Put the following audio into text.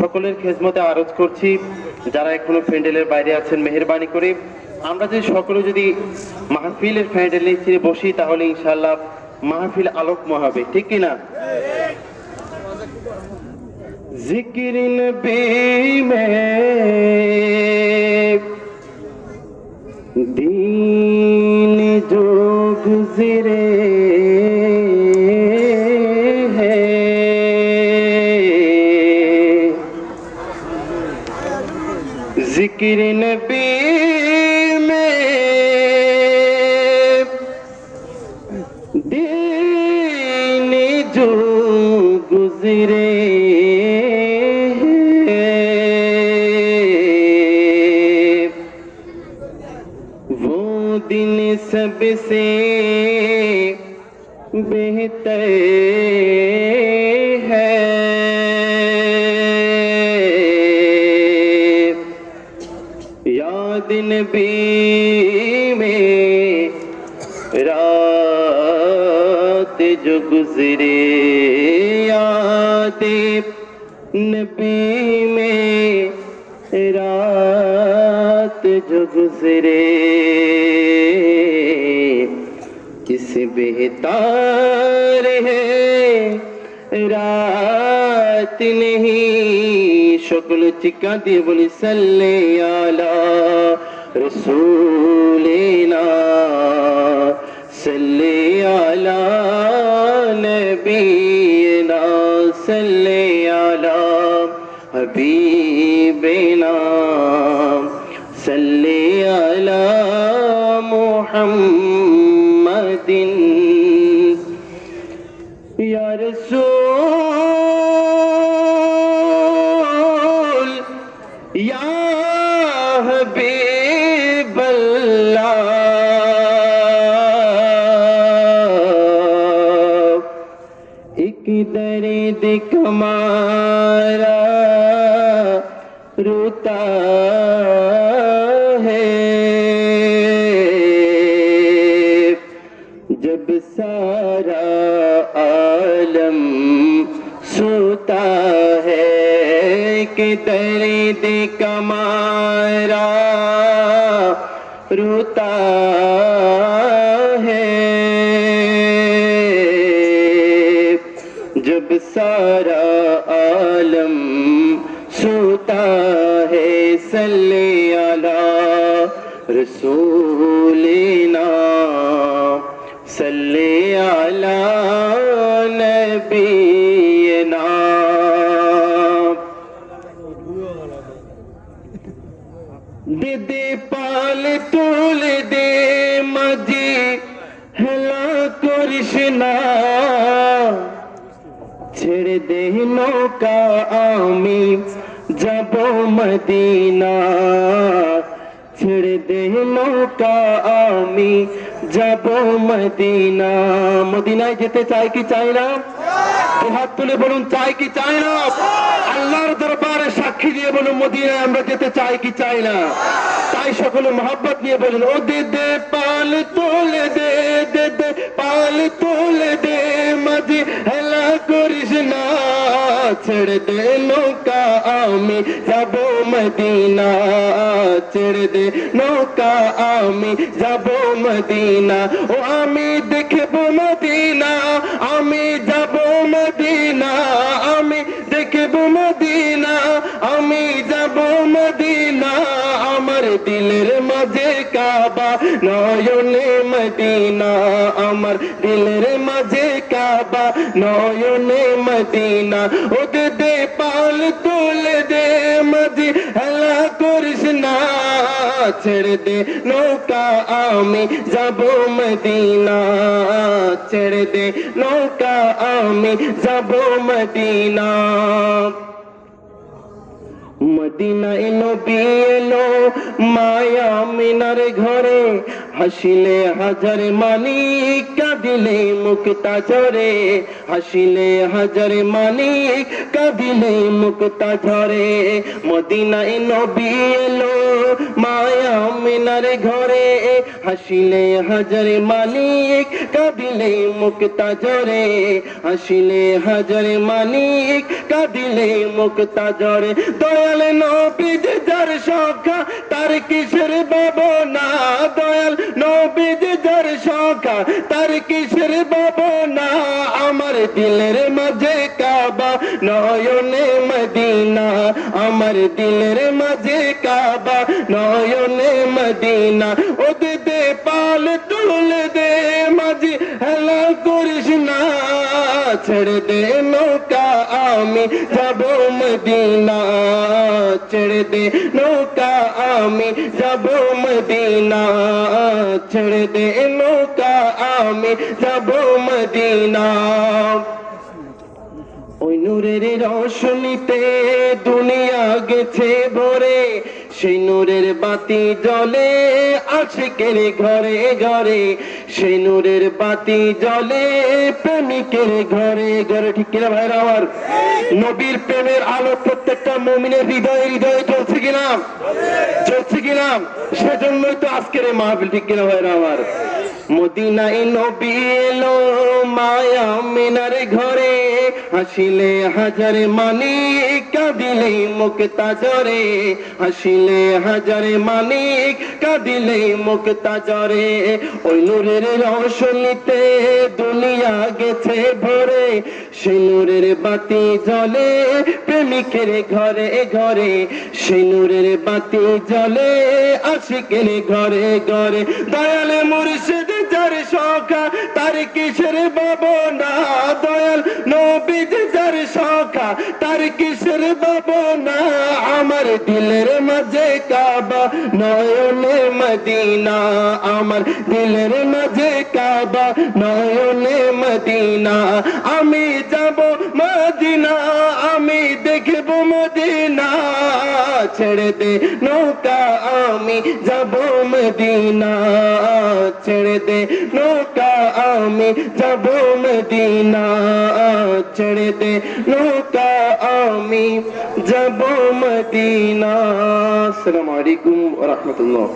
সকলের খেজমতে আরজ করছি, যারা এখনও প্যান্ডেলের বাইরে আছেন, মেহরবানি করে। আমরা যদি সকলে যদি মাহফিলের প্যান্ডেল নিয়ে বসি, তাহলে ইনশাল্লাহ মাহফিল আলোক মহাবে ঠিক কিনা জিকিরিন বিমে দিন যোগ জিরে जिक्र नबी में दिन जो गुजरे हैं, वो दिन सबसे बेहतर रात जो गुजरे याद नबी में रात जो गुजरे किस बेहतार है रात नहीं शुक्ल चिका दिए बोली सल्ले आला रसूलेना صلی علی نبینا صلی علی حبیبنا صلی علی محمد یا رسول یا حبیب कमारा रोता है। जब सारा आलम सोता है कि दर्द कमारा रोता सारा आलम सोता है सल्ले आला रसूलना सल्ले आला नबीना दीदी पाल तोल दे मजी हला कृष्णा ছেড়ে দে নৌকা আমি, যাব মদিনা। ছেড়ে দে নৌকা আমি, যাব মদিনা। মদিনায় যেতে চাই কি চাই না? হাত তুলে বলুন, চাই কি চাই না? আল্লাহর দরবারে সাক্ষী দিয়ে বলুন, মদিনায় আমরা যেতে চাই কি চাই না? তাই সকলে মহাব্বত নিয়ে বলুন, ও দে দে, পাল তোলে দে দে, পাল তোলে দে। ছেড়ে দে নৌকা, আমি যাব মদিনা। ছেড়ে দে নৌকা, আমি যাব মদিনা। ও, আমি দেখব মদিনা, আমি যাব মদিনা। আমি দেখব মদিনা, আমি যাব মদিনা। আমার দিলের মাঝে কাবা, নয়নে মদিনা। আমার দিলের মাঝে কাবা নয়নে মদিনা ও দে দে পাল তুলে দে মদি হেলা করিস না ছেড়ে দে নৌকা আমি যাব মদিনা ছেড়ে দে নৌকা আমি যাব মদিনা মদিনায় নবী এলো মায়া মিনার ঘরে। হাসিলে হাজার মানিক কাঁদিলে মুক্তা ঝরে। হাসিলে হাজার মানিক কাঁদিলে মুক্তা ঝরে। মদিনায় নবী এলো মায়া মিনার ঘরে হাসিলে হাজার মালিক, কাঁদিলে মুক্তা জরে হাসিলে হাজার মালিক, কাঁদিলে মুক্তা জরে দয়াল নবীজ যার সখা, তার কিসের না দয়াল নবীজ যার সখা, তার কিসের না আমার দিলের দিলের মাঝে কাবা নয়নে মদিনা ও দে দে পাল তুল দে মাঝি হেলা করিস না ছেড়ে দে নৌকা আমি যাব মদিনা ছেড়ে দে নৌকা আমি যাব মদিনা ছেড়ে দে নৌকা আমি যাব মদিনা ওই নূরের রোশনীতে দুনিয়া গেছে ভরে, সেই নূরের বাতি জ্বলে আশিকের ঘরে ঘরে, সেই নূরের বাতি জ্বলে প্রেমিকের ঘরে ঘরে। ঠিক কিনা ভাইরা আমার? নবীর প্রেমের আলো প্রত্যেকটা মমিনের হৃদয়ে হৃদয়ে চলছে কিনা? চলছে কিনা? সেজন্যই তো আজকের এই মাহফিল, ঠিক কিনা ভাইরা আমার? মদিনায় নবী এলো মায়া মিনার ঘরে হাসিলে হাজারে মানি কাঁদিলে মুক্তা জরে হাসিলে হাজারে মানিক কাঁদিলে মুক্তা জরে ওই নূরের রোশনীতে দুনিয়া গেছে ভরে। সেই নূরের বাতি জ্বলে প্রেমিকের ঘরে ঘরে। সেই নূরের বাতি জ্বলে আশিকের ঘরে ঘরে। দয়ালে মুর্শিদ যার সখা, তার কিসের না দিলের মাঝে কাবা, নয়নে মদিনা। আমার দিলের মাঝে কাবা, নয়নে মদিনা। আমি যাব মদিনা, আমি দেখব ছেড়ে দে নৌকা আমি যাব মদিনা ছেড়ে দে নৌকা আমি যাব মদিনা ছেড়ে দে নৌকা আমি যাব মদিনা আসসালামু আলাইকুম ওয়া রাহমাতুল্লাহ